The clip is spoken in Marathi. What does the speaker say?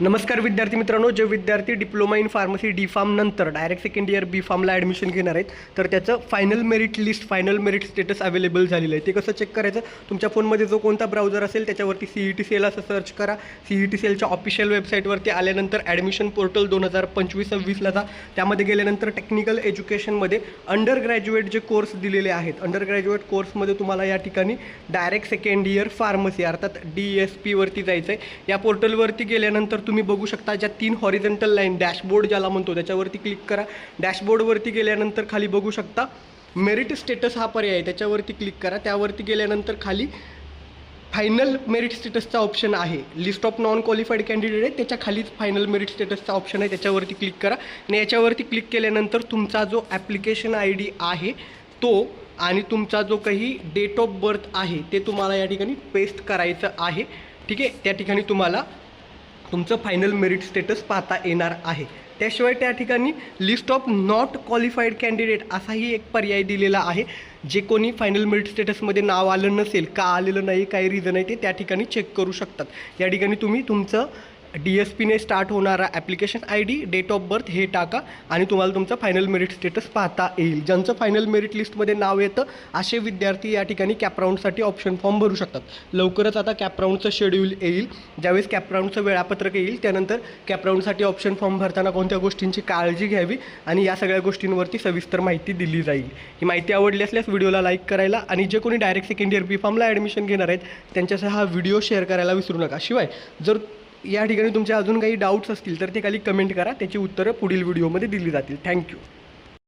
नमस्कार विद्यार्थी मित्रांनो जे विद्यार्थी diploma in pharmacy D pharm नंतर डायरेक्ट सेकंड इयर बी फार्मला ॲडमिशन घेणार आहेत तर त्याचं final merit list final merit status available झालेलं आहे. ते कसं चेक करायचं? तुमच्या फोनमध्ये जो कोणता ब्राउझर असेल त्याच्यावरती C E T C L असं सर्च करा. सी ई टी सी एलच्या ऑफिशियल वेबसाईटवरती आल्यानंतर ॲडमिशन पोर्टल दोन हजार पंचवीस सव्वीसला जा. त्यामध्ये गेल्यानंतर टेक्निकल एज्युकेशनमध्ये अंडर ग्रॅज्युएट जे कोर्स दिलेले आहेत अंडर ग्रॅज्युएट कोर्समध्ये तुम्हाला या ठिकाणी डायरेक्ट सेकंड इयर फार्मसी अर्थात डी एस पीवरती जायचं आहे या पोर्टलवरती गेल्यानंतर तुम्ही बघू शकता ज्या तीन हॉरिझेंटल लाईन डॅशबोर्ड ज्याला म्हणतो त्याच्यावरती क्लिक करा. डॅशबोर्डवरती गेल्यानंतर खाली बघू शकता मेरिट स्टेटस हा पर्याय आहे त्याच्यावरती क्लिक करा. त्यावरती गेल्यानंतर खाली फायनल मेरिट स्टेटसचा ऑप्शन आहे. List of non qualified candidate आहे त्याच्या खालीच फायनल मेरिट स्टेटसचा ऑप्शन आहे त्याच्यावरती क्लिक करा. आणि याच्यावरती क्लिक केल्यानंतर तुमचा जो ॲप्लिकेशन आय डी आहे तो आणि तुमचा जो काही डेट ऑफ बर्थ आहे ते तुम्हाला या ठिकाणी पेस्ट करायचं आहे. ठीक आहे? त्या ठिकाणी तुम्हाला तुमचं फायनल मेरिट स्टेटस पाहता येणार आहे. त्याशिवाय त्या ठिकाणी list of not qualified candidate असाही एक पर्याय दिलेला आहे. जे कोणी फायनल मेरिट स्टेटसमध्ये नाव आलं नसेल का आलेलं नाही काही रिझन आहे ते त्या ठिकाणी चेक करू शकतात. या ठिकाणी तुम्ही तुमचं डी एस पीने स्टार्ट होणारा application I D date of birth हे टाका आणि तुम्हाला तुमचं फायनल मेरिट स्टेटस पाहता येईल. ज्यांचं फायनल मेरिट लिस्टमध्ये नाव येतं असे विद्यार्थी या ठिकाणी कॅपराऊंडसाठी ऑप्शन फॉर्म भरू शकतात. लवकरच आता कॅपराऊंडचं शेड्यूल येईल. ज्यावेळेस कॅपराऊंडचं वेळापत्रक येईल त्यानंतर कॅपराऊंडसाठी ऑप्शन फॉर्म भरताना कोणत्या गोष्टींची काळजी घ्यावी आणि या सगळ्या गोष्टींवरती सविस्तर माहिती दिली जाईल. ही माहिती आवडली असल्यास व्हिडिओला लाईक करायला आणि जे कोणी डायरेक्ट सेकंड इयर बी फॉर्मला ॲडमिशन घेणार आहेत त्यांच्यासह हा व्हिडिओ शेअर करायला विसरू नका. शिवाय जर या ठिकाणी तुमचे अजून काही डाऊट्स असतील तर ते खाली कमेंट करा. त्याची उत्तरं पुढील व्हिडिओमध्ये दिली जातील. थँक्यू